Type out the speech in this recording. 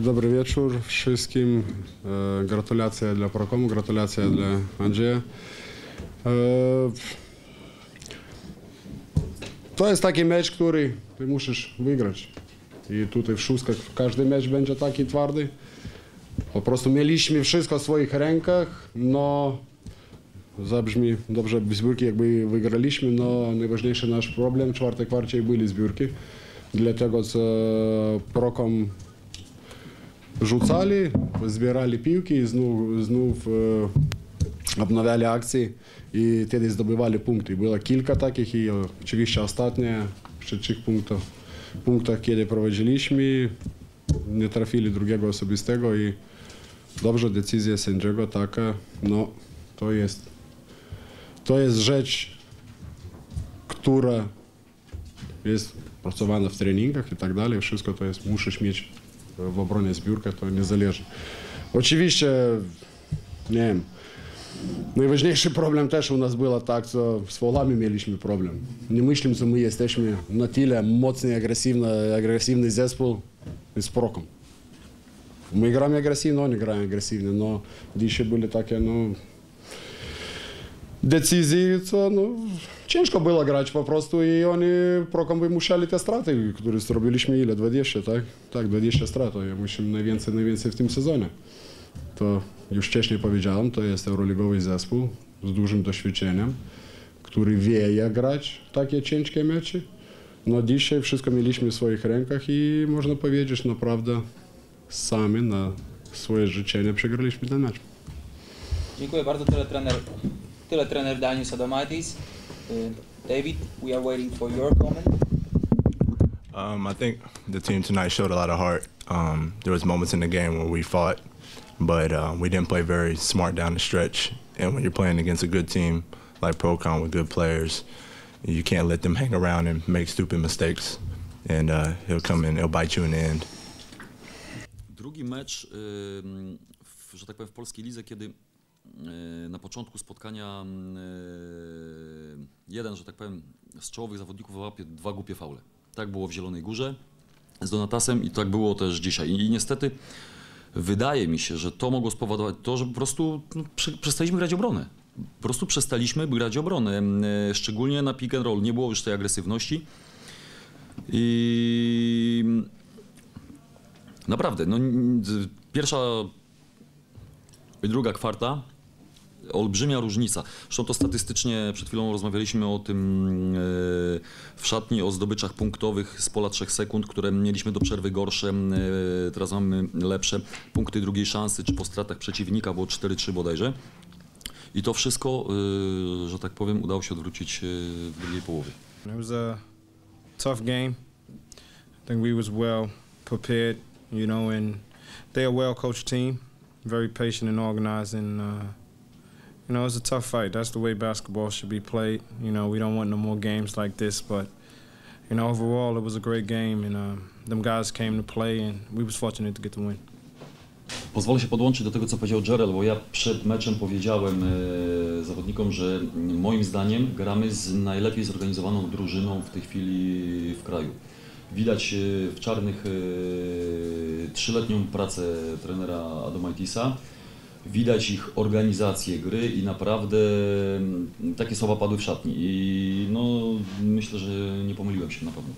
Dobry wieczór wszystkim. E, Gratulacje dla Prokomu, gratulacje dla Andrzeja. E, To jest taki mecz, który ty musisz wygrać. I tutaj w szóstkach każdy mecz będzie taki twardy. Po prostu mieliśmy wszystko w swoich rękach, no zabrzmi dobrze zbiórki jakby wygraliśmy, no najważniejszy nasz problem w czwartej kwarcie byli zbiórki. Dlatego co Prokom rzucali, zbierali piłki i znów, znów e, obnawiali akcje i wtedy zdobywali punkty. Było kilka takich i oczywiście ostatnie przy trzech punktach, punktach kiedy prowadziliśmy, nie trafili drugiego osobistego i dobrze decyzja sędziego taka, no to jest, to jest rzecz, która jest pracowana w treningach i tak dalej, wszystko to jest, musisz mieć w obronie zbiórkę, to niezależnie. Oczywiście, nie wiem, najważniejszy problem też u nas był tak, co z faulami mieliśmy problem. Nie myślimy, że my jesteśmy na tyle mocny, agresywny, agresywny zespół z prokom. My gramy agresywnie, oni grają agresywnie, no dzisiaj były takie, no, decyzji, co no, ciężko było grać po prostu i oni prokom wymuszali te straty, które zrobiliśmy ile? 20, tak? Tak, 20 strat, to ja musimy najwięcej, najwięcej w tym sezonie. To już wcześniej powiedziałem, to jest euroligowy zespół z dużym doświadczeniem, który wie jak grać takie ciężkie mecze. No dzisiaj wszystko mieliśmy w swoich rękach i można powiedzieć naprawdę sami na swoje życzenie przegraliśmy ten mecz. Dziękuję bardzo. Tyle trener, tyle trener Daniel Sadomaitis. Y, David, we are waiting for your comment. Um, I think the team tonight showed a lot of heart. Um, there was moments in the game where we fought, but um, we didn't play very smart down the stretch. And when you're playing against a good team like Procon with good players, you can't let them hang around and make stupid mistakes. And uh, he'll come in, he'll bite you in the end. Drugi mecz, ym, że tak powiem, w polskiej lidze, kiedy y, na początku spotkania y, jeden, że tak powiem, z czołowych zawodników wyłapie dwa głupie faule. Tak było w Zielonej Górze z Donatasem i tak było też dzisiaj. I niestety wydaje mi się, że to mogło spowodować to, że po prostu no, prze, przestaliśmy grać obronę. Po prostu przestaliśmy grać obronę, y, szczególnie na pick and roll. Nie było już tej agresywności. I Naprawdę, no pierwsza i druga kwarta, olbrzymia różnica. Zresztą to statystycznie przed chwilą rozmawialiśmy o tym e, w szatni, o zdobyczach punktowych z pola 3 sekund, które mieliśmy do przerwy gorsze, e, teraz mamy lepsze. Punkty drugiej szansy, czy po stratach przeciwnika było 4-3 bodajże. I to wszystko, e, że tak powiem, udało się odwrócić w drugiej połowie. It was a tough game. I think we was well prepared, you know, and they're a well-coached team, very patient and organized, and uh, you know, it's a tough fight. That's the way basketball should be played. You know, we don't want no more games like this, but you know, overall, it was a great game, and uh, them guys came to play, and we was fortunate to get the win. Pozwolę się podłączyć do tego, co powiedział Jarrell, bo ja przed meczem powiedziałem e, zawodnikom, że moim zdaniem gramy z najlepiej zorganizowaną drużyną w tej chwili w kraju. Widać e, w czarnych e, trzyletnią pracę trenera Adomaitisa, widać ich organizację gry i naprawdę mm, takie słowa padły w szatni i no, myślę, że nie pomyliłem się na pewno.